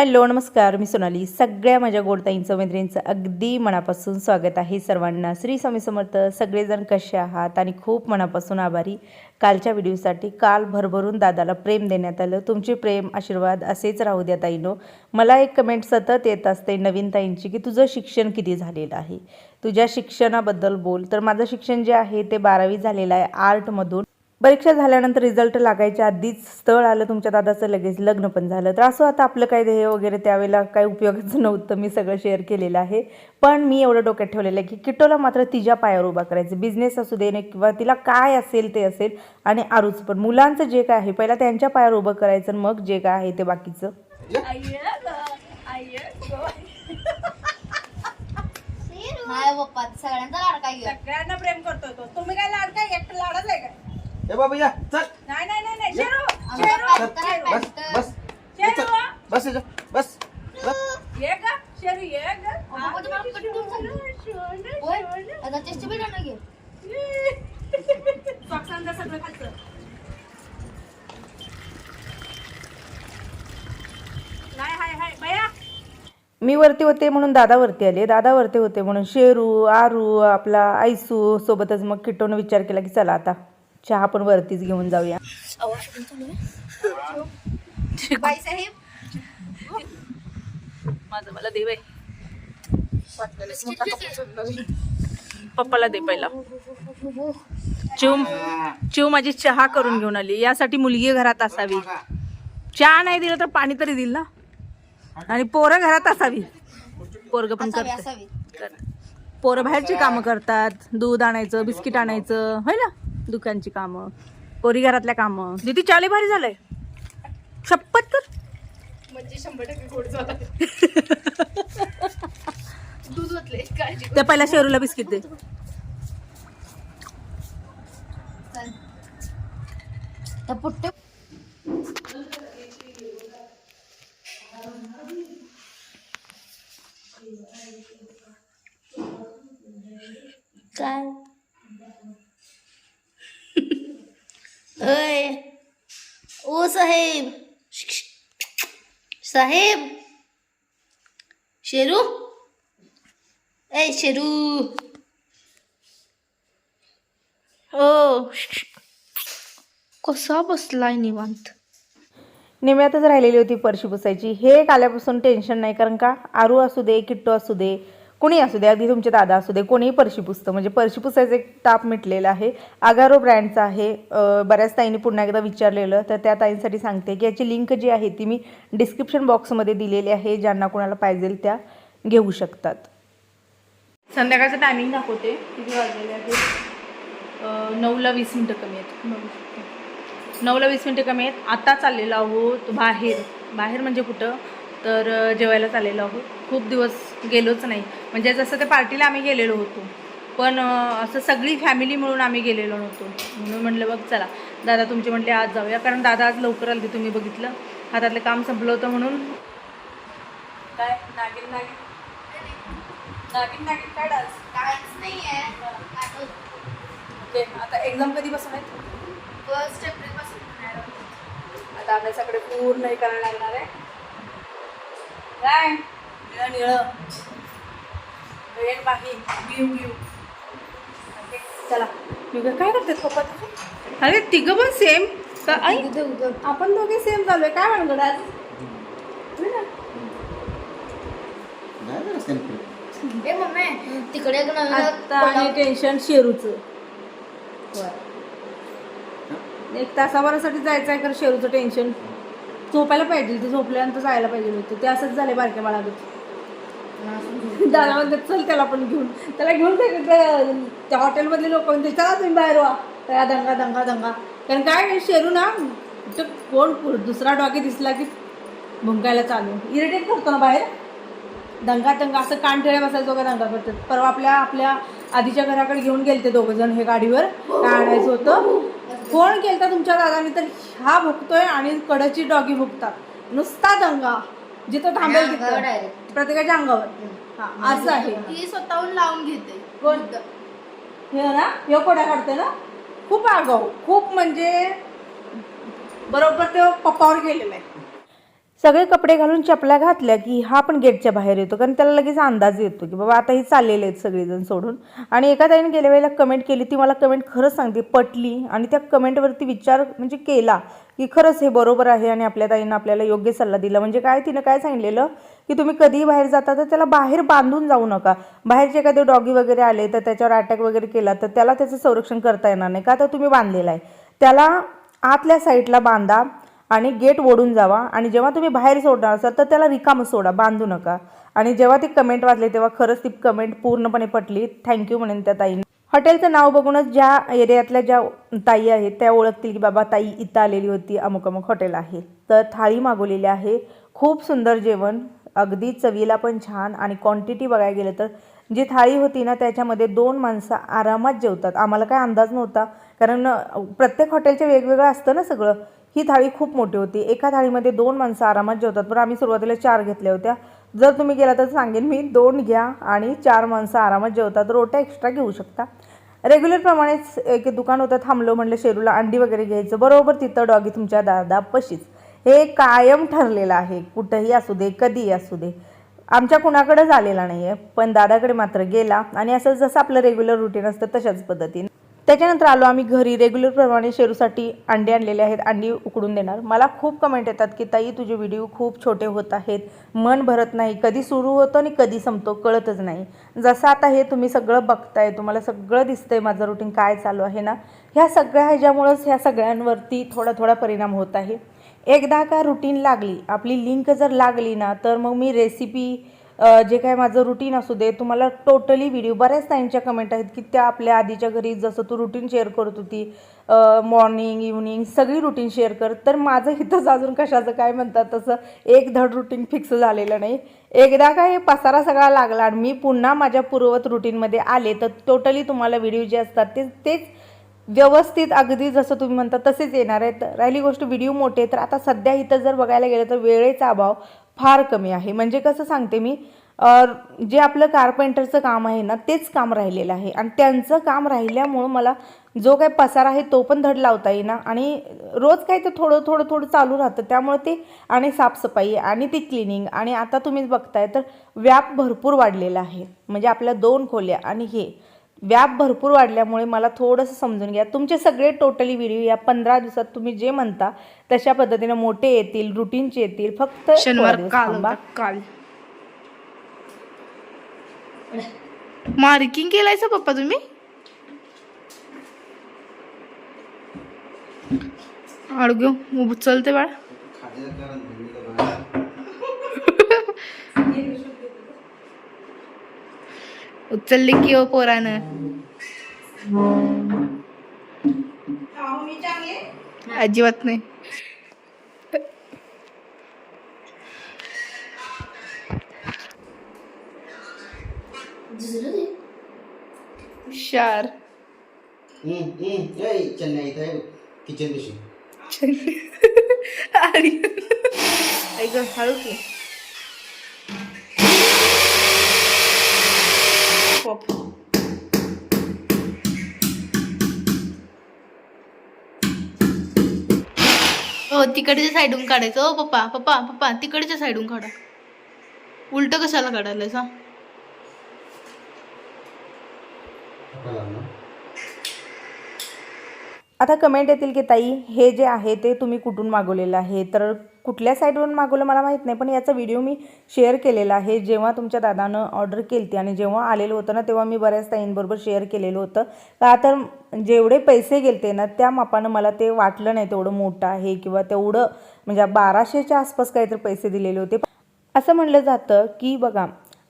Hello नमस्कार. मी सोनाली. सगळ्या माझ्या गोडताईंचं मैत्रिणींचं अगदी मनापासून स्वागत आहे सर्वांना. श्री स्वामी समर्थ. सगळेजण कसे आहात? आणि खूप मनापासून आभारी. कालच्या व्हिडिओसाठी काल भरभरून दादाला प्रेम देण्यात आलं. तुमचे प्रेम आशीर्वाद असेच राहू द्या ताईनो. मला एक कमेंट सतत येत असते नवीन ताईंची की तुझं शिक्षण किती झालेलं आहे? तुझ्या शिक्षणाबद्दल बोल. तर माझं शिक्षण जे आहे ते बारावी झालेलं आहे आर्टमधून. परीक्षा झाल्यानंतर रिझल्ट लागायच्या आधीच स्थळ आलं तुमच्या दादाचं लगेच लग्न पण झालं. तर असं आता आपलं काय ध्येय वगैरे त्यावेळेला काही उपयोगाचं नव्हतं मी सगळं शेअर केलेलं आहे. पण मी एवढं डोक्यात ठेवलेलं आहे की किटोला मात्र तिच्या पायावर उभा करायचं. बिझनेस असू दे न किंवा तिला काय असेल ते असेल आणि आरूच. पण मुलांचं जे काय आहे पहिला त्यांच्या पायावर उभं करायचं आणि मग जे काय आहे ते बाकीचं. सगळ्यांना प्रेम करतोय तो. तुम्ही काय लाड काय एकटं लाडच आहे का ए बाबा या चल. नाही नाही नाही नाही शेरू आमचा शेरू पॅन्ट बस पॅन्ट बस ये चल. बस याच्या बस बस. ये का शेरू ये का अगं, पण तुम्हाला कटकून झालं. होय? आता चेष्टा बी जाणार घे सॉक्सांचं सगळं खायचं नाही हाय हाय बया मी वरती होते म्हणून दादा वरती आले. दादा वरती होते म्हणून शेरू आरू आपला आयसू सोबतच मग किट्टोनं विचार केला की चला आता. चहा पण वरतीच घेऊन जाऊया. बाईसाहेब. माझं मला दे बाई. पप्पाला दे पहिला. चिव चिव माझी चहा करून घेऊन आली. यासाठी मुलगी घरात असावी. चहा नाही दिलं तर पाणी तरी दिल ना? आणि पोरं घरात असावी. पोरग पण करत. असावी. पोरं बाहेरची कामं करतात. दूध आणायचं बिस्किट आणायचं. होय ना? दुकानची कामं पोरी घरातल्या कामं. दिदी चाले भारी झालंय. शपथ कर. त्या पहिला शेरूला बिस्किट दे. त्या पुट्टे काय? अय ओ साहेब. साहेब. शेरू? ए शेरू. हो कसा बसलाय निवांत? निम्यातच राहिलेली होती परशी पुसायची. हे एक आल्यापासून टेन्शन नाही कारण का? आरू असू दे किट्टू असू दे कोणी असू दे अगदी तुमचे दादा असू दे कोणीही परशी पुसतं. म्हणजे परशी पुसायचं एक ताप मिटलेला आहे. आगारो ब्रँडचा आहे. बऱ्याच ताईंनी पुन्हा एकदा विचारलेलं. तर त्या ताईंसाठी सांगते की याची लिंक जी आहे ती मी डिस्क्रिप्शन बॉक्समध्ये दिलेली आहे. ज्यांना कोणाला पाहिजे त्या घेऊ शकतात. संध्याकाळचं टायमिंग दाखवते. किती वाजलेले आहे नऊला वीस मिनटं कमी आहेत. बघू नऊला वीस मिनटं कमी आहेत. आता चाललेलो आहोत बाहेर. बाहेर म्हणजे कुठं? तर जेवायला चाललेलो आहोत. खूप दिवस गेलोच नाही. म्हणजे जसं त्या पार्टीला आम्ही गेलेलो होतो. पण असं सगळी फॅमिली मिळून आम्ही गेलेलो नव्हतो. म्हणून म्हटलं बघ चला दादा तुमचे म्हटले आज जाऊया. कारण दादा आज लवकर आले तुम्ही बघितलं. हातातलं काम संपलं होतं म्हणून. काय? नागिन नागिन? नागिन नागिन काय डान्स? काहीच नाहीये. ओके आता एक्झाम कधी बसून आहेत? फर्स्ट एप्रिलपासून आता अभ्यासाकडे पूर्ण हे करायला लागणार आहे. काय? निळं निळं. रेड बाही ब्ल्यू ब्ल्यू ओके, चला. काय करतात पप्पा तुझे अरे तिघं पण सेम का आई आपण दोघे सेम चालू आहे. काय म्हणतो आज? ए मम्मी तिकडे एक नवीन आता आणि टेन्शन शेरूचं. एक तासाभरासाठी जायचं आहे तर शेरूचं टेन्शन झोपायला पाहिजे ते झोपल्यानंतर जायला पाहिजे होतं. ते असंच झाले बारक्या बाळागत. दादा म्हणतात चल त्याला पण घेऊन. त्याला घेऊन ते- ते- त्या हॉटेलमधले लोक म्हणते चला तुम्ही बाहेर व्हा त्या दंगा दंगा दंगा कारण काय शेरू ना कुठं कोण दुसरा डॉगी दिसला की भुंकायला चालू. इरिटेट करतो ना बाहेर. दंगा दंगा असं कान ठेळ्या बसायचं का दंगा करतात. परवा आपल्या आपल्या आधीच्या घराकडे घेऊन गेलते दोघं जण हे गाडीवर. काय आणायचं होतं? फोन केलता तुमच्या दादाने? तर हा भुकतोय आणि कडची डॉगी भुकतात. नुसता दंगा. जिथं थांबेल तिथं. प्रत्येकाच्या अंगावर. हा असं आहे. ती स्वतःहून लावून घेते. कोण? हे ना हे कोड्या काढते ना? खूप आगाऊ. खूप म्हणजे बरोबर ते पप्पावर गेलेलं आहे. सगळे कपडे घालून चपल्या घातल्या की हा पण गेटच्या बाहेर येतो कारण त्याला लगेच अंदाज येतो की बाबा आता हे चाललेले आहेत सगळेजण सोडून. आणि एका ताईने गेल्या वेळेला कमेंट केली ती मला कमेंट खरंच सांगते पटली. आणि त्या कमेंटवरती विचार म्हणजे केला की खरंच हे बरोबर आहे आणि आपल्या ताईनं आपल्याला योग्य सल्ला दिला. म्हणजे काय तिनं काय सांगितलेलं? की तुम्ही कधीही बाहेर जाता तर त्याला बाहेर बांधून जाऊ नका. बाहेरचे एखादे डॉगी वगैरे आले तर त्याच्यावर अटॅक वगैरे केला तर त्याला त्याचं संरक्षण करता येणार नाही का तर तुम्ही बांधलेला आहे. त्याला आतल्या साईडला बांधा. आणि गेट ओढून जावा. आणि जेव्हा तुम्ही बाहेर सोडणार असाल तर त्याला रिकामं सोडा बांधू नका. आणि जेव्हा ती कमेंट वाचली तेव्हा खरंच ती कमेंट पूर्णपणे पटली. थँक्यू म्हणेन त्या ताईने. हॉटेलचं नाव बघूनच ज्या एरियातल्या ज्या ताई आहेत त्या ओळखतील की बाबा ताई इथं आलेली होती अमुक अमुक हॉटेल आहे. तर थाळी मागवलेली आहे. खूप सुंदर जेवण अगदी चवीला पण छान आणि क्वांटिटी बघायला गेलं तर जी थाळी होती ना त्याच्यामध्ये दोन माणसं आरामात जेवतात. आम्हाला काय अंदाज नव्हता. कारण प्रत्येक हॉटेलचे वेगवेगळं असतं ना सगळं. ही थाळी खूप मोठी होती. एका थाळीमध्ये दोन माणसं आरामात जेवतात. पण आम्ही सुरुवातीला चार घेतल्या होत्या. जर तुम्ही गेला तर सांगेन मी. दोन घ्या आणि चार माणसं आरामात जेवतात. रोट्या एक्स्ट्रा घेऊ शकता. रेग्युलरप्रमाणेच एक दुकान होतं. थांबलो म्हणलं शेरूला अंडी वगैरे घ्यायचं. बरोबर तिथं डॉगी तुमच्या दादा पशीच. हे कायम ठरलेलं आहे. कुठंही असू दे कधीही असू दे. आमच्या कुणाकडेच आलेला नाही आहे पण दादाकडे मात्र गेला. आणि असं जसं आपलं रेग्युलर रुटीन असतं तशाच पद्धतीने. त्याच्यानंतर आलो आम्ही घरी. रेग्युलरप्रमाणे शेरूसाठी अंडे आणलेले आहेत. अंडी उकडून देणार. मला खूप कमेंट येतात की ताई तुझे व्हिडिओ खूप छोटे होत आहेत. मन भरत नाही. कधी सुरू होतो आणि कधी संपतो कळतच नाही. जसं आता हे तुम्ही सगळं बघताय तुम्हाला सगळं दिसतंय माझं रुटीन काय चालू आहे ना? ह्या सगळ्या ह्याच्यामुळंच ह्या सगळ्यांवरती थोडा थोडा परिणाम होत आहे. एकदा का रुटीन लागली आपली लिंक जर लागली ना तर मग मी रेसिपी जे काय माझं रुटीन असू दे तुम्हाला टोटली व्हिडिओ बऱ्याच ताईंच्या कमेंट आहेत की त्या आपल्या आधीच्या घरी जसं तू रुटीन शेअर करत होती मॉर्निंग इव्हनिंग सगळी रुटीन शेअर कर. तर माझं इथंच अजून कशाचं काय म्हणतात तसं एक धड रुटीन फिक्स झालेलं नाही. एकदा काय पसारा सगळा लागला आणि मी पुन्हा माझ्या पूर्वत रुटीनमध्ये आले तर टोटली तुम्हाला व्हिडिओ जे असतात ते तेच व्यवस्थित अगदी जसं तुम्ही म्हणता तसेच येणार आहेत. राहिली गोष्ट व्हिडिओ मोठे तर आता सध्या इथं जर बघायला गेलं तर वेळेचा अभाव फार कमी आहे. म्हणजे कसं सांगते मी जे आपलं कारपेंटरचं काम आहे ना तेच काम राहिलेलं आहे. आणि त्यांचं काम राहिल्यामुळं मला जो काही पसार आहे तो पण धड लावता येईना. आणि रोज काय तर थोडं थोडं थोडं चालू राहतं. त्यामुळे ते आणि साफसफाई आणि ती क्लिनिंग आणि आता तुम्हीच बघताय तर व्याप भरपूर वाढलेला आहे. म्हणजे आपल्या दोन खोल्या आणि हे. व्याप भरपूर वाढल्यामुळे मला थोडंसं समजून घ्या. तुमचे सगळे टोटली व्हिडिओ या पंधरा दिवसात तुम्ही जे म्हणता तशा पद्धतीने मोठे येतील रुटीनचे येतील फक्त शनिवार काल काल. मार्किंग केलायचं पप्पा तुम्ही? अडगो उचलते बाळ. उचलले की ओ पोरानं. अजिबात नाही. हुशार. किचन अरे ऐक हळू की पप. हो तिकडच्या साईडून काढायचं. हो पप्पा पप्पा पप्पा तिकडच्या साईडून काढा. उलट कशाला काढायला सा आता कमेंट येतील की ताई हे जे आहे ते तुम्ही कुठून मागवलेलं आहे? तर कुठल्या साईडवरून मागवलं मला माहीत नाही पण याचा व्हिडिओ मी शेअर केलेला आहे. जेव्हा तुमच्या दादानं ऑर्डर केली आणि जेव्हा आलेलं होतं ना तेव्हा मी बऱ्याच ताईंबरोबर शेअर केलेलं होतं. का तर जेवढे पैसे गेलते ना त्या मापानं मला ते वाटलं नाही तेवढं मोठं आहे किंवा तेवढं म्हणजे बाराशेच्या आसपास काहीतरी पैसे दिलेले होते. असं म्हणलं जातं की बघा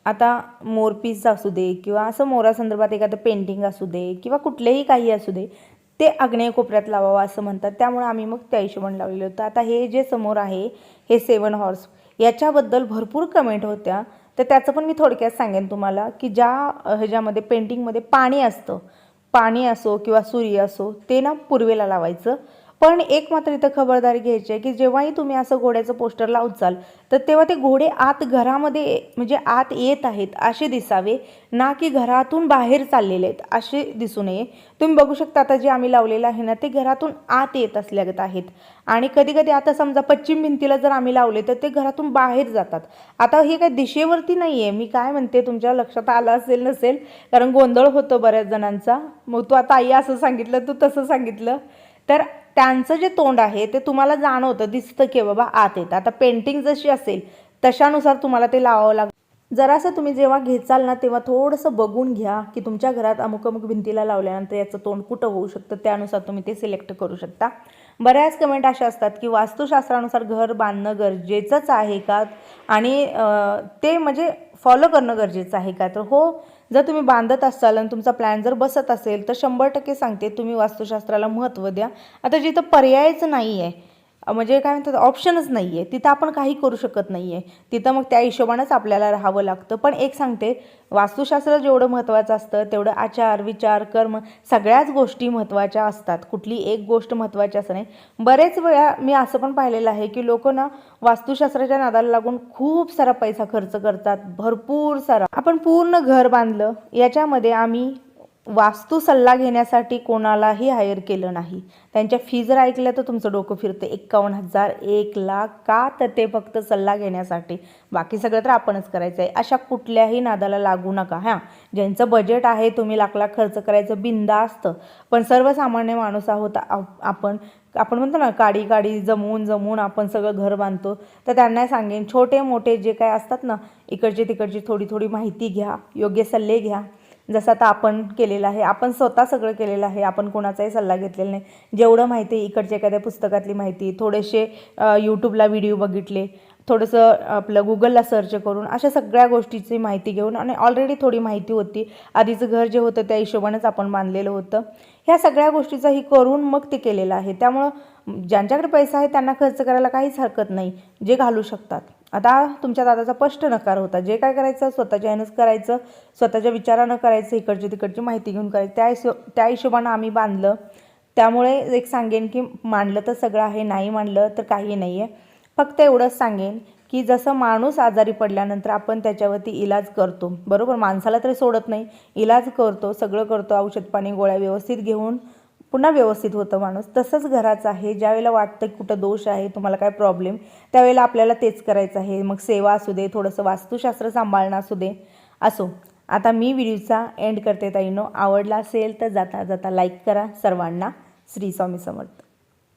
आता मोरपीस असू दे किंवा असं मोरासंदर्भात एखादं पेंटिंग असू दे किंवा कुठलेही काही असू दे ते आग्नेय कोपऱ्यात लावावं असं म्हणतात. त्यामुळे आम्ही मग त्या हिशोबाने लावलेलं होतं. आता हे जे समोर आहे हे सेवन हॉर्स याच्याबद्दल भरपूर कमेंट होत्या. तर त्याचं पण मी थोडक्यात सांगेन तुम्हाला की ज्या ह्याच्यामध्ये पेंटिंगमध्ये पाणी असतं पाणी असो किंवा सूर्य असो ते ना पूर्वेला लावायचं. पण एक मात्र इथं खबरदारी घ्यायची आहे की जेव्हाही तुम्ही असं घोड्याचं पोस्टर लावचाल तर तेव्हा ते घोडे आत घरामध्ये म्हणजे आत येत आहेत असे दिसावे ना की घरातून बाहेर चाललेले आहेत असे दिसू नये. तुम्ही बघू शकता आता जे आम्ही लावलेलं आहे ना ते घरातून आत येत असल्यागत आहेत. आणि कधी कधी आता समजा पश्चिम भिंतीला जर आम्ही लावले तर ते घरातून बाहेर जातात. आता हे काय दिशेवरती नाही आहे मी काय म्हणते तुमच्या लक्षात आलं असेल नसेल कारण गोंधळ होतो बऱ्याच जणांचा. मग तू आता आई असं सांगितलं तू तसं सांगितलं. तर त्यांचं जे तोंड आहे ते तुम्हाला जाणवतं दिसतं की बाबा आत येतं. आता पेंटिंग जशी असेल तशानुसार तुम्हाला ते लावावं लागतं जरासं तुम्ही जेव्हा घेचाल ना तेव्हा थोडंसं बघून घ्या की तुमच्या घरात अमुक अमुक भिंतीला लावल्यानंतर याचं तोंड कुठं होऊ शकतं त्यानुसार तुम्ही ते सिलेक्ट करू शकता. बऱ्याच कमेंट अशा असतात की वास्तुशास्त्रानुसार घर बांधणं गरजेचंच आहे का? आणि ते म्हणजे फॉलो करणं गरजेचं आहे का? तर हो जर तुम्ही बांधत असाल आणि तुमचा प्लॅन जर बसत असेल तर शंभर टक्के सांगते तुम्ही वास्तुशास्त्राला महत्त्व द्या. आता जिथं पर्यायच नाही आहे म्हणजे काय म्हणतात ऑप्शनच नाही आहे तिथं आपण काही करू शकत नाही आहे तिथं मग त्या हिशोबानंच आपल्याला राहावं लागतं. पण एक सांगते वास्तुशास्त्र जेवढं महत्त्वाचं असतं तेवढं आचार विचार कर्म सगळ्याच गोष्टी महत्त्वाच्या असतात. कुठली एक गोष्ट महत्त्वाची असं नाही. बरेच वेळा मी असं पण पाहिलेलं आहे की लोक ना वास्तुशास्त्राच्या नादाला लागून खूप सारा पैसा खर्च करतात. भरपूर सारा. आपण पूर्ण घर बांधलं याच्यामध्ये आम्ही वास्तू सल्ला घेण्यासाठी कोणालाही हायर केलं नाही. त्यांच्या फी जर ऐकल्या तर तुमचं डोकं फिरतं. एक्कावन्न हजार एक लाख का तर ते फक्त सल्ला घेण्यासाठी. बाकी सगळं तर आपणच करायचं आहे अशा कुठल्याही नादाला लागू नका हां. ज्यांचं बजेट आहे तुम्ही लाख लाख खर्च करायचं बिंदा असतं पण सर्वसामान्य माणूस आहोत आप- आपण आपण म्हणतो ना काडी काडी जमवून जमवून आपण सगळं घर बांधतो. तर त्यांना सांगेन छोटे मोठे जे काय असतात ना इकडचे तिकडची थोडी थोडी माहिती घ्या योग्य सल्ले घ्या. जसं आता आपण केलेलं आहे आपण स्वतः सगळं केलेलं आहे आपण कोणाचाही सल्ला घेतलेला नाही. जेवढं माहिती आहे इकडच्या एखाद्या पुस्तकातली माहिती थोडेसे यूट्यूबला व्हिडिओ बघितले थोडंसं आपलं गुगलला सर्च करून अशा सगळ्या गोष्टीची माहिती घेऊन आणि ऑलरेडी थोडी माहिती होती. आधीचं घर जे होतं त्या हिशोबानेच आपण बांधलेलं होतं. ह्या सगळ्या गोष्टीचाही करून मग ते केलेलं आहे. त्यामुळं ज्यांच्याकडे पैसा आहे त्यांना खर्च करायला काहीच हरकत नाही. जे घालू शकतात. आता तुमच्या दादाचा स्पष्ट नकार होता. जे काय करायचं स्वतःच्या ह्यानंच करायचं. स्वतःच्या विचारानं करायचं. इकडची तिकडची माहिती घेऊन करायचं. त्या हिशो त्या हिशोबानं आम्ही बांधलं. त्यामुळे एक सांगेन की मांडलं तर सगळं आहे. नाही मांडलं तर काही नाही आहे फक्त एवढंच सांगेन की जसं माणूस आजारी पडल्यानंतर आपण त्याच्यावरती इलाज करतो. बरोबर? माणसाला तरी सोडत नाही. इलाज करतो सगळं करतो औषध पाणी गोळ्या व्यवस्थित घेऊन पुन्हा व्यवस्थित होतं माणूस. तसंच घराचं आहे. ज्यावेळेला वाटतं की कुठं दोष आहे तुम्हाला काय प्रॉब्लेम त्यावेळेला आपल्याला तेच करायचं आहे. मग सेवा असू दे थोडंसं वास्तुशास्त्र सांभाळणं असू दे. असो. आता मी व्हिडिओचा एंड करते ताईनो. आवडला असेल तर जाता जाता लाईक करा. सर्वांना श्री स्वामी समर्थ.